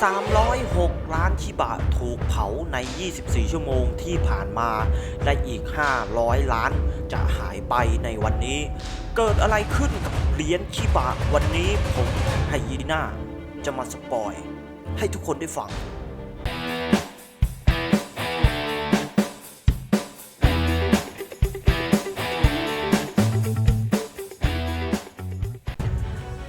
306 ล้านชิบะถูกเผาใน 24 ชั่วโมงที่ผ่านมา และอีก 500 ล้านจะหายไปในวันนี้ เกิดอะไรขึ้นกับเหรียญชิบะวันนี้ผมไฮยีน่าจะมาสปอย ให้ทุกคนได้ฟัง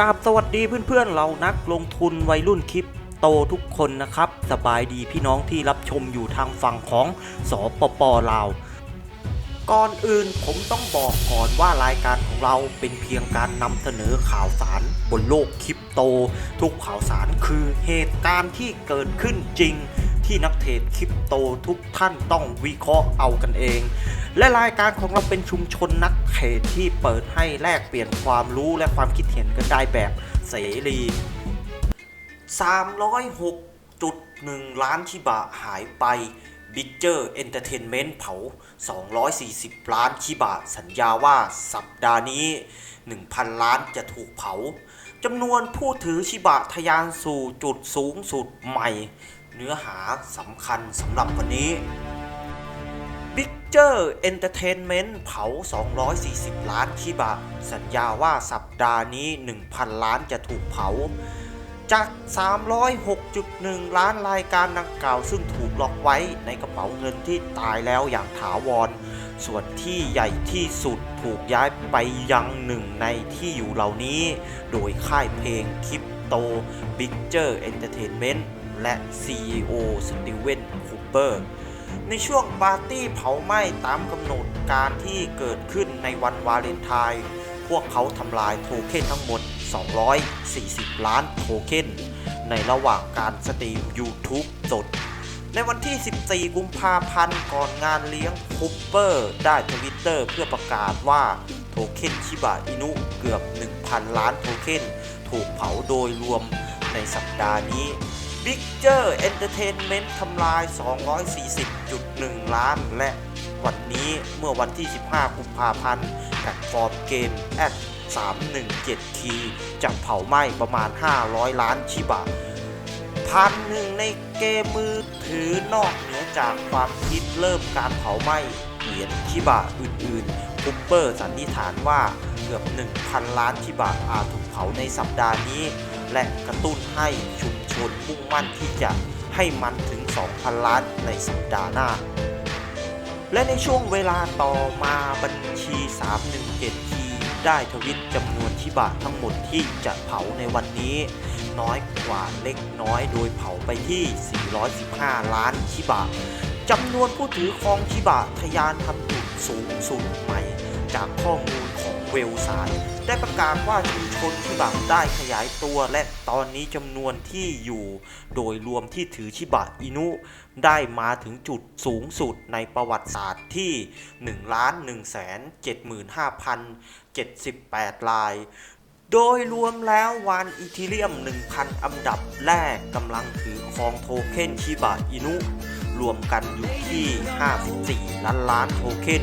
กราบสวัสดีเพื่อนๆเรานักลงทุนวัยรุ่นคลิป โตทุกคนนะครับ สบายดีพี่น้องที่รับชมอยู่ทางฝั่งของสปปลาว ก่อนอื่นผมต้องบอกก่อนว่ารายการของเราเป็นเพียงการนำเสนอข่าวสารบนโลกคริปโต ทุกข่าวสารคือเหตุการณ์ที่เกิดขึ้นจริง ที่นักเทรดคริปโตทุกท่านต้องวิเคราะห์เอากันเองและรายการของเราเป็นชุมชนนักเทรดที่เปิดให้แลกเปลี่ยนความรู้และความคิดเห็นกันได้แบบเสรี 306.1 ล้านชิบะหายไปบิ๊กเจอร์เอนเตอร์เทนเมนต์เผา 240 ล้านชิบะสัญญาว่าสัปดาห์นี้ 1,000 ล้านจะถูกเผาจำนวนผู้ถือชิบะทะยานสู่จุดสูงสุดใหม่ เนื้อหาสำคัญสำหรับวันนี้บิ๊กเจอร์เอนเตอร์เทนเมนต์เผา 240 ล้านชิบะ สัญญาว่าสัปดาห์นี้ 1,000 ล้านจะถูกเผา จาก 306.1 ล้านรายการดังกล่าวซึ่งถูกล็อกไว้ในกระเป๋าเงินที่ตายแล้วอย่างถาวร ส่วนที่ใหญ่ที่สุดถูกย้ายไปยังหนึ่งในที่อยู่เหล่านี้ โดยค่ายเพลงคริปโต Big j e r Entertainment และ CEO สตีเวนคูเปอร์ในช่วงปาร์ตี้เผาไหม้ตามกำหนดการที่เกิดขึ้นในวันวาเลนไทน์พวกเขาทำลายโทเค็นทั้งหมด 240 ล้านโทเค็นในระหว่างการสตรีม YouTube สด ในวันที่ 14 กุมภาพันธ์ก่อนงานเลี้ยงคูเปอร์ได้ทวิตเตอร์เพื่อประกาศว่าโทเค็นชิบะอินุเกือบ 1,000 ล้านโทเค็นถูกเผาโดยรวมในสัปดาห์นี้ Big j e r Entertainment ทำลาย 240.1 ล้าน และวันนี้เมื่อวันที่ 15 กุมภาพันธ์แพลตฟอร์มเกม at 317คีย์จะเผาไหม้ประมาณ 500 ล้านชิบะพันหนึ่งในเกมมือถือนอกเหนือจากความคิดเริ่มการเผาไหม้เหรียญชิบะอื่นๆคุปเปอร์สันนิษฐานว่าเกือบ 1,000 ล้านชิบะอาจถูกเผาในสัปดาห์นี้ และกระตุ้นให้ชุมชนมุ่งมั่นที่จะให้มันถึง 2,000 ล้านในสัปดาห์หน้า และในช่วงเวลาต่อมาบัญชี 317 ทีได้ทวิตจำนวนชิบะทั้งหมดที่จะเผาในวันนี้ น้อยกว่าเล็กน้อยโดยเผาไปที่ 415 ล้านชิบะจำนวนผู้ถือครองชิบะทะยานทำจุดสูงสุดใหม่ จากข้อมูล เวลสายได้ประกาศว่าชุมชนชิบะได้ขยายตัว และตอนนี้จำนวนที่อยู่โดยรวมที่ถือชิบะอินุ ได้มาถึงจุดสูงสุดในประวัติศาสตร์ที่ 1,175,078 รายโดยรวมแล้ววานอีทีเรียม 1,000 อันดับแรกกำลังถือครองโทเค็นชิบะอินุ รวมกันอยู่ที่ 54 ล้านล้านโทเค็น